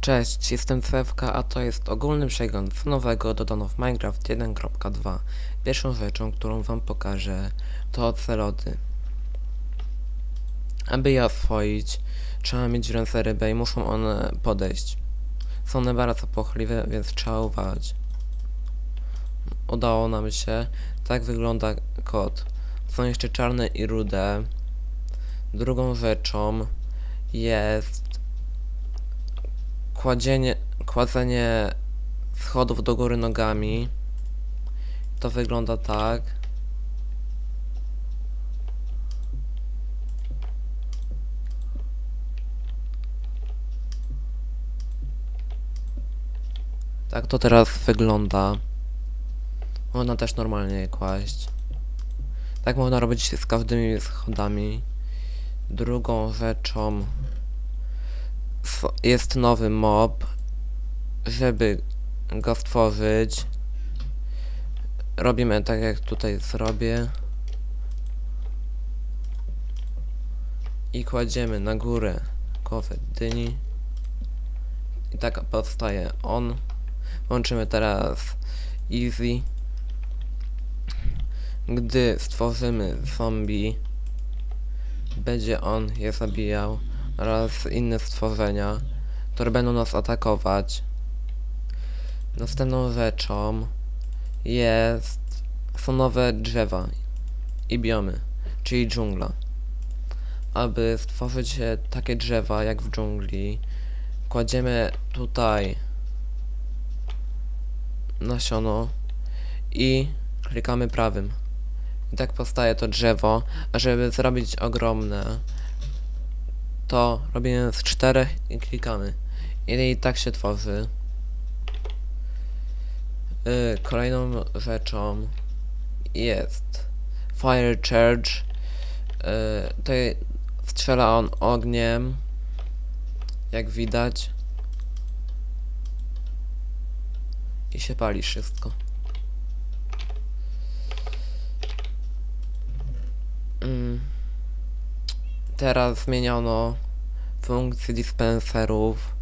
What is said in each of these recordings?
Cześć, jestem Cewka, a to jest ogólny przegląd nowego dodano w Minecraft 1.2. Pierwszą rzeczą, którą wam pokażę, to ocelody. Aby je oswoić, trzeba mieć w ręce rybę i muszą one podejść. Są one bardzo pochliwe, więc trzeba uważać. Udało nam się. Tak wygląda kot. Są jeszcze czarne i rude. Drugą rzeczą jest kładzenie schodów do góry nogami. To wygląda tak. Tak to teraz wygląda. Można też normalnie kłaść. Tak można robić z każdymi schodami. Drugą rzeczą jest nowy mob. Żeby go stworzyć, robimy tak jak tutaj zrobię. I kładziemy na górę głowę dyni. I tak powstaje on. Włączymy teraz easy. Gdy stworzymy zombie, będzie on je zabijał oraz inne stworzenia, które będą nas atakować. Następną rzeczą jest są nowe drzewa i biomy, czyli dżungla. Aby stworzyć takie drzewa jak w dżungli, kładziemy tutaj nasiono i klikamy prawym. I tak powstaje to drzewo, a żeby zrobić ogromne, to robimy z czterech i klikamy. I tak się tworzy. Yy, kolejną rzeczą jest Fire Charge. Yy, tutaj strzela on ogniem, jak widać. I się pali wszystko. Mm. Teraz zmieniono funkcję dispenserów.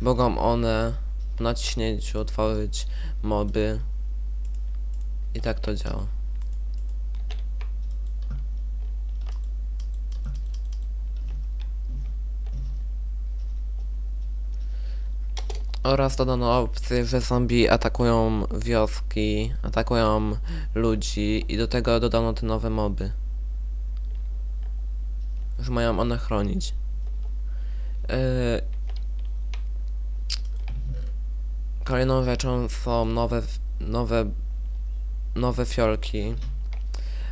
Mogą one w naciśnięciu otworzyć moby. I tak to działa. Oraz dodano opcję, że zombie atakują wioski, atakują ludzi i do tego dodano te nowe moby. Że mają one chronić. Yy... Kolejną rzeczą są nowe, nowe, nowe fiolki.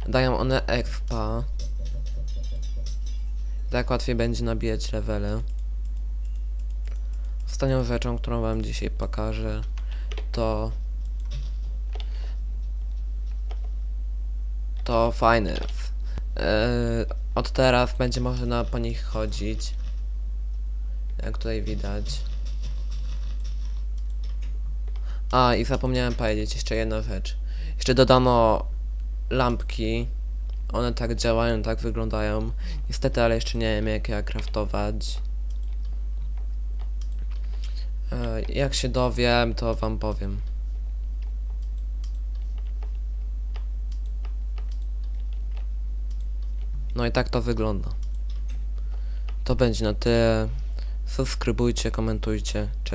Dają one expa. Tak łatwiej będzie nabijać levele. Ostatnią rzeczą, którą wam dzisiaj pokażę, to to fajne. Yy, od teraz będzie można po nich chodzić. Jak tutaj widać. A i zapomniałem powiedzieć jeszcze jedna rzecz. Jeszcze dodano lampki. One tak działają, tak wyglądają. Niestety, ale jeszcze nie wiem jak je craftować. E, Jak się dowiem, to wam powiem. No i tak to wygląda. To będzie na tyle. Subskrybujcie, komentujcie. Cześć.